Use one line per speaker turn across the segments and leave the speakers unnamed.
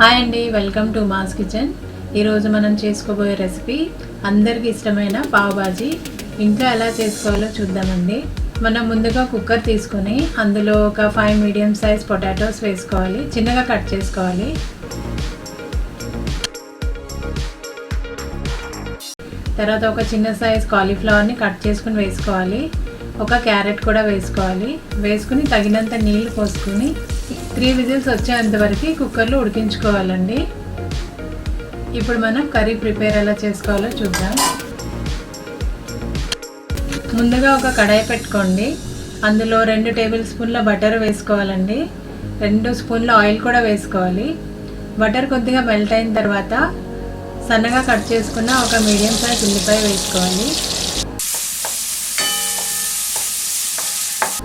Hi అండి welcome to mass kitchen. ఈరోజు మనం చేసుకోబోయే రెసిపీ అందరికి ఇష్టమైన పావ్ ఇంట్లో ఎలా చేసుకోవాలో చూద్దామండి. మనం ముందుగా కుక్కర్ తీసుకొని అందులో ఒక ఫైవ్ మీడియం సైజ్ పొటాటోస్ వేసుకోవాలి. చిన్నగా కట్ చేసుకోవాలి. తర్వాత ఒక చిన్న సైజ్ కాలీఫ్లవర్ని కట్ చేసుకుని వేసుకోవాలి. ఒక క్యారెట్ కూడా వేసుకోవాలి. వేసుకుని తగినంత నీళ్ళు పోసుకుని త్రీ విజిల్స్ వచ్చేంత వరకు కుక్కర్లో ఉడికించుకోవాలండి. ఇప్పుడు మనం కర్రీ ప్రిపేర్ ఎలా చేసుకోవాలో చూద్దాం. ముందుగా ఒక కడాయి పెట్టుకోండి. అందులో రెండు టేబుల్ స్పూన్ల బటర్ వేసుకోవాలండి. రెండు స్పూన్ల ఆయిల్ కూడా వేసుకోవాలి. బటర్ కొద్దిగా మెల్ట్ అయిన తర్వాత సన్నగా కట్ చేసుకున్న ఒక మీడియం సైజ్ ఉల్లిపాయ వేసుకోవాలి.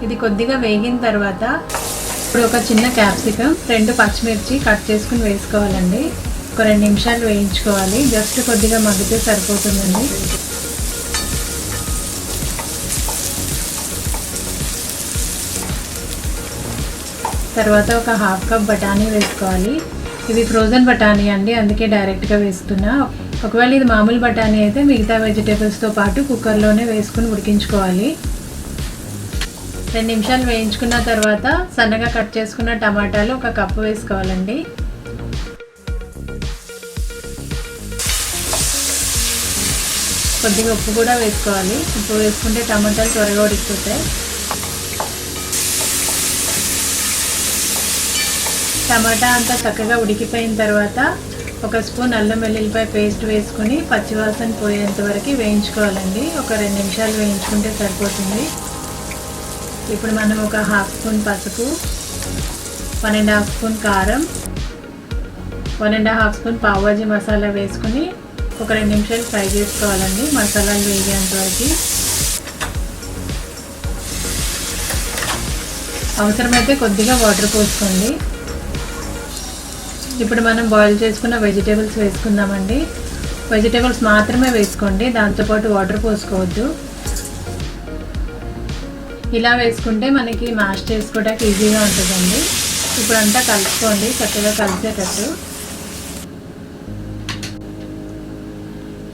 ఇది కొద్దిగా వేగిన తర్వాత ఇప్పుడు ఒక చిన్న క్యాప్సికమ్ రెండు పచ్చిమిర్చి కట్ చేసుకుని వేసుకోవాలండి. ఒక రెండు నిమిషాలు వేయించుకోవాలి. జస్ట్ కొద్దిగా మగ్గితే సరిపోతుందండి. తర్వాత ఒక హాఫ్ కప్ బఠానీ వేసుకోవాలి. ఇది ఫ్రోజన్ బఠానీ అండి అందుకే డైరెక్ట్గా వేస్తున్నా. ఒకవేళ ఇది మామూలు బఠానీ అయితే మిగతా వెజిటేబుల్స్తో పాటు కుక్కర్లోనే వేసుకుని ఉడికించుకోవాలి. రెండు నిమిషాలు వేయించుకున్న తర్వాత సన్నగా కట్ చేసుకున్న టమాటాలు ఒక కప్పు వేసుకోవాలండి. కొద్దిగా ఉప్పు కూడా వేసుకోవాలి. ఉప్పు వేసుకుంటే టమాటాలు త్వరగా ఉడికిపోతాయి. టమాటా అంతా చక్కగా ఉడికిపోయిన తర్వాత ఒక స్పూన్ అల్లం వెల్లుల్లిపాయ పేస్ట్ వేసుకుని పచ్చివాసన పోయేంత వరకు వేయించుకోవాలండి. ఒక రెండు నిమిషాలు వేయించుకుంటే సరిపోతుంది. ఇప్పుడు మనం ఒక హాఫ్ స్పూన్ పసుపు వన్ అండ్ హాఫ్ స్పూన్ కారం one and half spoon pav bhaji masala వేసుకుని ఒక రెండు నిమిషాలు ఫ్రై చేసుకోవాలండి. మసాలాలు వేగేంత వరకు. అవసరమైతే కొద్దిగా వాటర్ పోసుకోండి. ఇప్పుడు మనం బాయిల్ చేసుకున్న వెజిటేబుల్స్ వేసుకుందామండి. వెజిటేబుల్స్ మాత్రమే వేసుకోండి. దాంతోపాటు వాటర్ పోసుకోవద్దు. ఇలా వేసుకుంటే మనకి మ్యాష్ చేసుకోవడానికి ఈజీగా ఉంటుందండి. ఇప్పుడు అంతా కలుపుకోండి చక్కగా కలిసేటట్టు.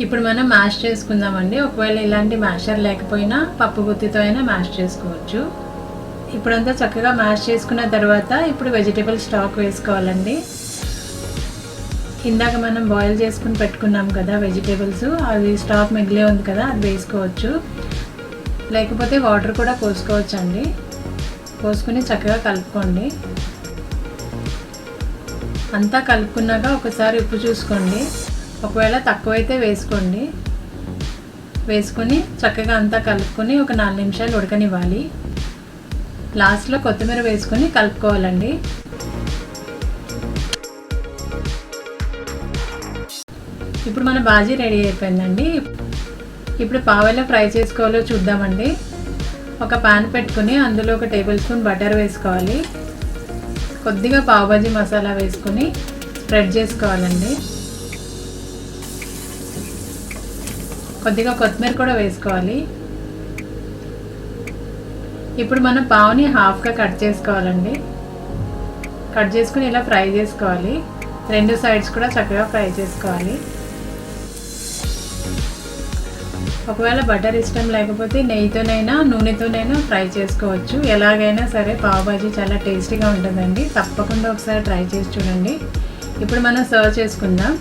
ఇప్పుడు మనం మ్యాష్ చేసుకుందామండి. ఒకవేళ ఇలాంటి మ్యాషర్ లేకపోయినా పప్పు గుత్తితో అయినా మ్యాష్ చేసుకోవచ్చు. ఇప్పుడంతా చక్కగా మ్యాష్ చేసుకున్న తర్వాత ఇప్పుడు వెజిటేబుల్ స్టాక్ వేసుకోవాలండి. ఇందాక మనం బాయిల్ చేసుకుని పెట్టుకున్నాం కదా వెజిటేబుల్స్ అది స్టాక్ మిగిలే ఉంది కదా అది వేసుకోవచ్చు. లేకపోతే వాటర్ కూడా పోసుకోవచ్చు అండి పోసుకుని చక్కగా కలుపుకోండి. అంతా కలుపుకున్నాక ఒకసారి ఉప్పు చూసుకోండి. ఒకవేళ తక్కువైతే వేసుకోండి. వేసుకొని చక్కగా అంతా కలుపుకొని ఒక నాలుగు నిమిషాలు ఉడకనివ్వాలి. లాస్ట్లో కొత్తిమీర వేసుకొని కలుపుకోవాలండి. ఇప్పుడు మన బాజీ రెడీ అయిపోయిందండి. ఇప్పుడు పావెలా ఫ్రై చేసుకోవాలో చూద్దామండి. ఒక పాన్ పెట్టుకుని అందులో ఒక టేబుల్ స్పూన్ బటర్ వేసుకోవాలి. కొద్దిగా పావుబాజీ మసాలా వేసుకొని స్ప్రెడ్ చేసుకోవాలండి. కొద్దిగా కొత్తిమీర కూడా వేసుకోవాలి. ఇప్పుడు మనం పావుని హాఫ్గా కట్ చేసుకోవాలండి. కట్ చేసుకుని ఇలా ఫ్రై చేసుకోవాలి. రెండు సైడ్స్ కూడా చక్కగా ఫ్రై చేసుకోవాలి. ఒకవేళ బటర్ ఇష్టం లేకపోతే నెయ్యితోనైనా నూనెతోనైనా ఫ్రై చేసుకోవచ్చు. ఎలాగైనా సరే పావుబాజీ చాలా టేస్టీగా ఉంటుందండి. తప్పకుండా ఒకసారి ట్రై చేసి చూడండి. ఇప్పుడు మనం సర్వ్ చేసుకుందాం.